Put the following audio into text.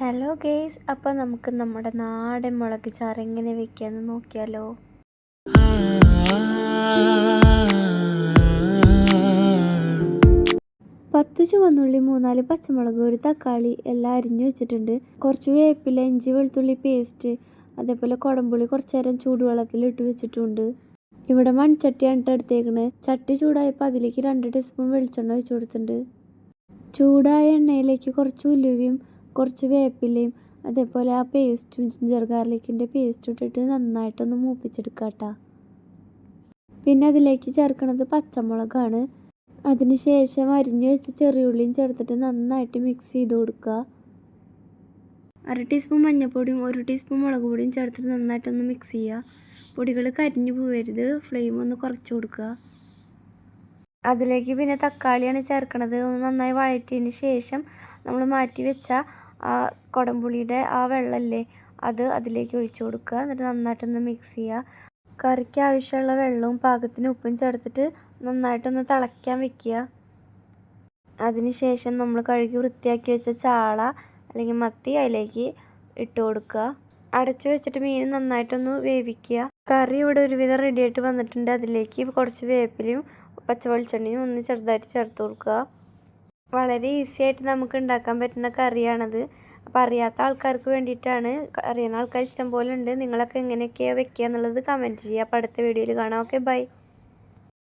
Hello guys അപ്പോൾ നമുക്ക് നമ്മുടെ നാടൻ മുളക് ചാറ് എങ്ങനെ വെക്കാന്ന് നോക്കിയാലോ. പത്ത് ചുവന്നുള്ളി മൂന്നാൽ പച്ചമുളക് ഒരു തക്കാളി എല്ലാം അരിഞ്ഞു വെച്ചിട്ടുണ്ട്. കുറച്ച് വേപ്പില ഇഞ്ചി വെളുത്തുള്ളി പേസ്റ്റ് അതേപോലെ കുടംപുളി കുറച്ച് നേരം ചൂടുവെള്ളത്തിൽ ഇട്ട് വെച്ചിട്ടുണ്ട്. ഇവിടെ മൺചട്ടിയാണ് എടുത്തേക്കണ്. ചട്ടി ചൂടായപ്പോൾ അതിലേക്ക് രണ്ട് ടീസ്പൂൺ വെളിച്ചെണ്ണ ഒഴിച്ചു കൊടുത്തിട്ടുണ്ട്. ചൂടായ എണ്ണയിലേക്ക് കുറച്ച് ഉലുവയും കുറച്ച് വേപ്പിലയും അതേപോലെ ആ പേസ്റ്റും ജിഞ്ചർ ഗാർലിക്കിന്റെ പേസ്റ്റും ഇട്ടിട്ട് നന്നായിട്ടൊന്ന് മൂപ്പിച്ചെടുക്കുക കേട്ടോ പിന്നെ അതിലേക്ക് ചേർക്കുന്നത് പച്ചമുളകാണ്. അതിന് ശേഷം അരിഞ്ഞു വെച്ച ചെറിയുള്ളിയും ചേർത്തിട്ട് നന്നായിട്ട് മിക്സ് ചെയ്ത് കൊടുക്കുക. അര ടീസ്പൂൺ മഞ്ഞൾപ്പൊടിയും ഒരു ടീസ്പൂൺ മുളക് പൊടിയും ചേർത്തിട്ട് നന്നായിട്ടൊന്ന് മിക്സ് ചെയ്യുക. പൊടികൾ കരിഞ്ഞു പോവരുത്. ഫ്ലെയിം ഒന്ന് കുറച്ച് കൊടുക്കുക. അതിലേക്ക് പിന്നെ തക്കാളിയാണ് ചേർക്കണത്. ഒന്ന് നന്നായി വഴറ്റിയതിന് ശേഷം നമ്മൾ മാറ്റി വെച്ച ആ കുടംപുളിയുടെ ആ വെള്ളമല്ലേ അത് അതിലേക്ക് ഒഴിച്ചു കൊടുക്കുക. എന്നിട്ട് നന്നായിട്ടൊന്ന് മിക്സ് ചെയ്യുക. കറിക്ക് ആവശ്യമുള്ള വെള്ളവും പാകത്തിന് ഉപ്പും ചേർത്തിട്ട് നന്നായിട്ടൊന്ന് തിളയ്ക്കാൻ വെക്കുക. അതിനുശേഷം നമ്മൾ കഴുകി വൃത്തിയാക്കി വെച്ച ചാള അല്ലെങ്കിൽ മത്തി അതിലേക്ക് ഇട്ട് കൊടുക്കുക. അടച്ചു വെച്ചിട്ട് മീൻ നന്നായിട്ടൊന്ന് വേവിക്കുക. കറി ഇവിടെ ഒരുവിധം റെഡിയായിട്ട് വന്നിട്ടുണ്ട്. അതിലേക്ക് കുറച്ച് വേപ്പിലയും പച്ച വെളിച്ചെണ്ണയും ഒന്ന് ചെറുതായിട്ട് ചേർത്ത് കൊടുക്കുക. വളരെ ഈസി ആയിട്ട് നമുക്ക് ഉണ്ടാക്കാൻ പറ്റുന്ന കറിയാണത്. അപ്പോൾ അറിയാത്ത ആൾക്കാർക്ക് വേണ്ടിയിട്ടാണ്. അറിയുന്ന ആൾക്കാർ ഇഷ്ടം പോലെ ഉണ്ട്. നിങ്ങളൊക്കെ എങ്ങനെയൊക്കെയാണ് വെക്കുക എന്നുള്ളത് കമന്റ് ചെയ്യുക അപ്പോൾ അടുത്ത വീഡിയോയിൽ കാണാം. Okay bye